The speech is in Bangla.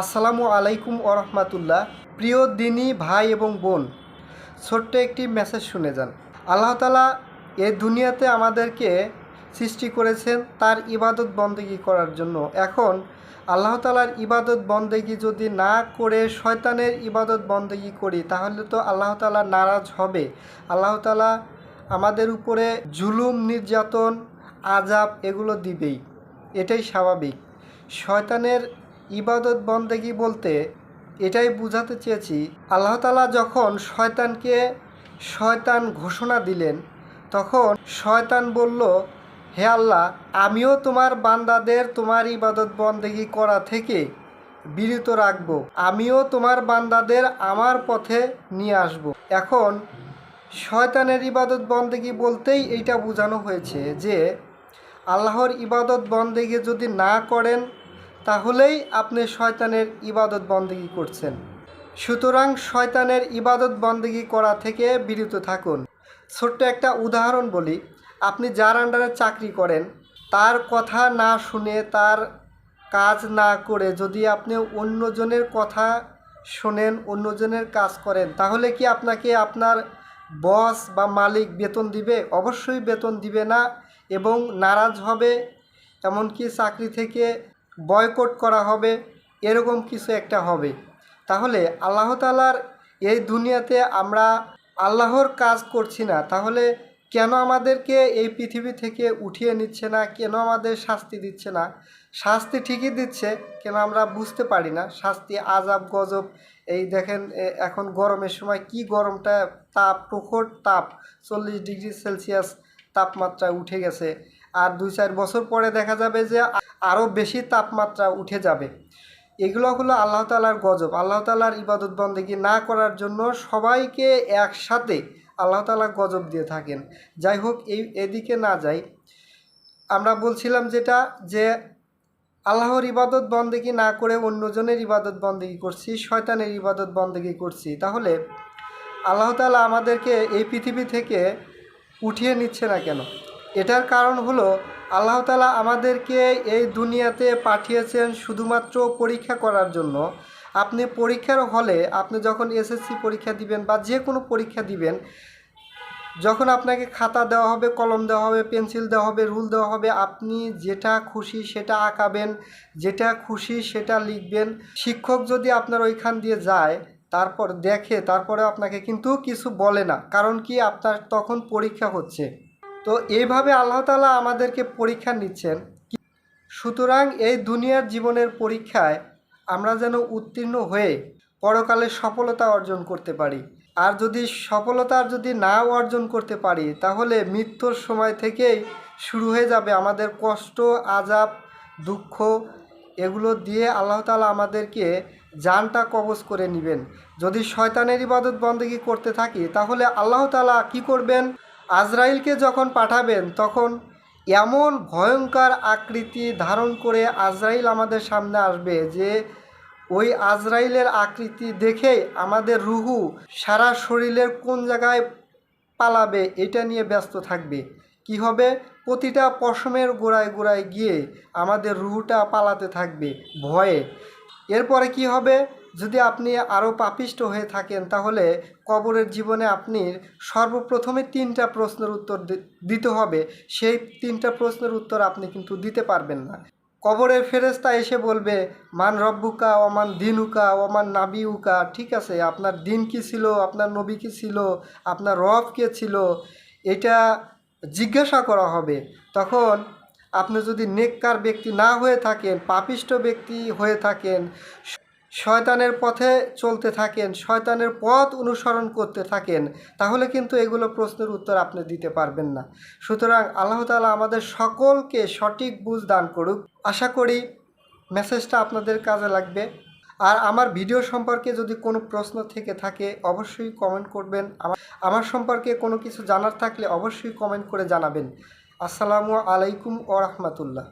আসসালামু আলাইকুম ওরহমাতুল্লাহ প্রিয় দিনী ভাই এবং বোন, ছোট্ট একটি মেসেজ শুনে যান। আল্লাহ তালা এ দুনিয়াতে আমাদেরকে সৃষ্টি করেছেন তার ইবাদত বন্দেগি করার জন্য। এখন আল্লাহ তালার ইবাদত বন্দেগি যদি না করে শয়তানের ইবাদত বন্দেগি করি, তাহলে তো আল্লাহ তালা নারাজ হবে। আল্লাহ তালা আমাদের উপরে জুলুম, নির্যাতন আজাব এগুলো দিবেই। এটাই স্বাভাবিক। শয়তানের ইবাদত বন্দেগি বলতে এটাই বোঝাতে চেয়েছি, আল্লাহ তালা যখন শয়তানকে শয়তান ঘোষণা দিলেন, তখন শয়তান বলল, হে আল্লাহ, আমিও তোমার বান্দাদের তোমার ইবাদত বন্দেগি করা থেকে বিরত রাখব। আমিও তোমার বান্দাদের আমার পথে নিয়ে আসব। এখন শয়তানের ইবাদত বন্দেগি বলতেই এইটা বোঝানো হয়েছে যে, আল্লাহর ইবাদত বন্দেগি যদি না করেন তাহলেই আপনি শয়তানের ইবাদত বন্দেগি করছেন। সুতরাং শয়তানের ইবাদত বন্দেগি করা থেকে বিরত থাকুন। ছোট্ট একটা উদাহরণ বলি, আপনি যার আন্ডারে চাকরি করেন, তার কথা না শুনে তার কাজ না করে যদি আপনি অন্যজনের কথা শোনেন, অন্যজনের কাজ করেন, তাহলে কি আপনাকে আপনার বস বা মালিক বেতন দিবে? অবশ্যই বেতন দিবে না এবং নারাজ হবে, এমনকি চাকরি থেকে বয়কট করা হবে, এরকম কিছু একটা হবে। তাহলে আল্লাহ তালার এই দুনিয়াতে আমরা আল্লাহর কাজ করছি না, তাহলে কেন আমাদেরকে এই পৃথিবী থেকে উঠিয়ে নিচ্ছে না? কেন আমাদের শাস্তি দিচ্ছে না? শাস্তি ঠিকই দিচ্ছে, কেন আমরা বুঝতে পারি না? শাস্তি আজাব গজব, এই দেখেন এখন গরমের সময় কি গরমটা, তাপ, প্রখর তাপ, চল্লিশ ডিগ্রি সেলসিয়াস তাপমাত্রা উঠে গেছে। আর দুই চার বছর পরে দেখা যাবে যে আরও বেশি তাপমাত্রা উঠে যাবে। এগুলো হলো আল্লাহ তালার গজব। আল্লাহ তালার ইবাদত বন্দেগি না করার জন্য সবাইকে একসাথে আল্লাহ তালা গজব দিয়ে থাকেন। যাই হোক, এই এদিকে না যাই। আমরা বলছিলাম যেটা, যে আল্লাহর ইবাদত বন্দেগি না করে অন্যজনের ইবাদত বন্দেগি করছি, শয়তানের ইবাদত বন্দেগি করছি। তাহলে আল্লাহ তালা আমাদেরকে এই পৃথিবী থেকে উঠিয়ে নিচ্ছে না কেন? এটার কারণ হলো, আল্লাহ তালা আমাদেরকে এই দুনিয়াতে পাঠিয়েছেন শুধুমাত্র পরীক্ষা করার জন্য। আপনি পরীক্ষার হলে আপনি যখন এসএসসি পরীক্ষা দিবেন বা যে কোনো পরীক্ষা দিবেন, যখন আপনাকে খাতা দেওয়া হবে, কলম দেওয়া হবে, পেন্সিল দেওয়া হবে, রুল দেওয়া হবে, আপনি যেটা খুশি সেটা আঁকাবেন, যেটা খুশি সেটা লিখবেন। শিক্ষক যদি আপনার ওইখান দিয়ে যায়, তারপর দেখে তারপরে আপনাকে কিন্তু কিছু বলে না। কারণ কি? আপনার তখন পরীক্ষা হচ্ছে। তো এইভাবে আল্লাহ তালা আমাদেরকে পরীক্ষা নিচ্ছেন সুতরাং এই দুনিয়ার জীবনের পরীক্ষায় আমরা যেন উত্তীর্ণ হয়ে পরকালে সফলতা অর্জন করতে পারি। আর যদি সফলতার যদি না অর্জন করতে পারি, তাহলে মৃত্যুর সময় থেকেই শুরু হয়ে যাবে আমাদের কষ্ট আজাব দুঃখ, এগুলো দিয়ে আল্লাহ তালা আমাদেরকে জানটা কবজ করে নেবেন। যদি শয়তানের ইবাদত বন্দেগি করতে থাকি, তাহলে আল্লাহ তালা কি করবেন? আজরাইলকে যখন পাঠাবেন, তখন এমন ভয়ঙ্কর আকৃতি ধারণ করে আজরাইল আমাদের সামনে আসবে যে, ওই আজরাইলের আকৃতি দেখেই আমাদের রুহু সারা শরীরের কোন জায়গায় পালাবে এটা নিয়ে ব্যস্ত থাকবে। কি হবে? প্রতিটা পশমের গোড়ায় গোড়ায় গিয়ে আমাদের রুহুটা পালাতে থাকবে ভয়ে। এরপরে কি হবে? যদি আপনি আরও পাপিষ্ট হয়ে থাকেন, তাহলে কবরের জীবনে আপনি সর্বপ্রথমে তিনটা প্রশ্নের উত্তর দিতে হবে। সেই তিনটা প্রশ্নের উত্তর আপনি কিন্তু দিতে পারবেন না। কবরের ফেরেস্তা এসে বলবে, মান রব্বুকা ওমান দিনুকা ওমান নাবিউকা? ঠিক আছে, আপনার দিন কি ছিল? আপনার নবী কি ছিল? আপনার রব কে ছিল? এটা জিজ্ঞাসা করা হবে। তখন আপনি যদি নেককার ব্যক্তি না হয়ে থাকেন, পাপিষ্ট ব্যক্তি হয়ে থাকেন শয়তানের পথে চলতে থাকেন, শয়তানের পথ অনুসরণ করতে থাকেন, তাহলে কিন্তু এগুলো প্রশ্নের উত্তর আপনি দিতে পারবেন না। সুতরাং আল্লাহ তালা আমাদের সকলকে সঠিক বুঝ দান করুক। আশা করি মেসেজটা আপনাদের কাজে লাগবে। আর আমার ভিডিও সম্পর্কে যদি কোনো প্রশ্ন থেকে থাকে, অবশ্যই কমেন্ট করবেন। আমার সম্পর্কে কোনো কিছু জানার থাকলে অবশ্যই কমেন্ট করে জানাবেন। আসসালামু আলাইকুম ও রহমতুল্লাহ।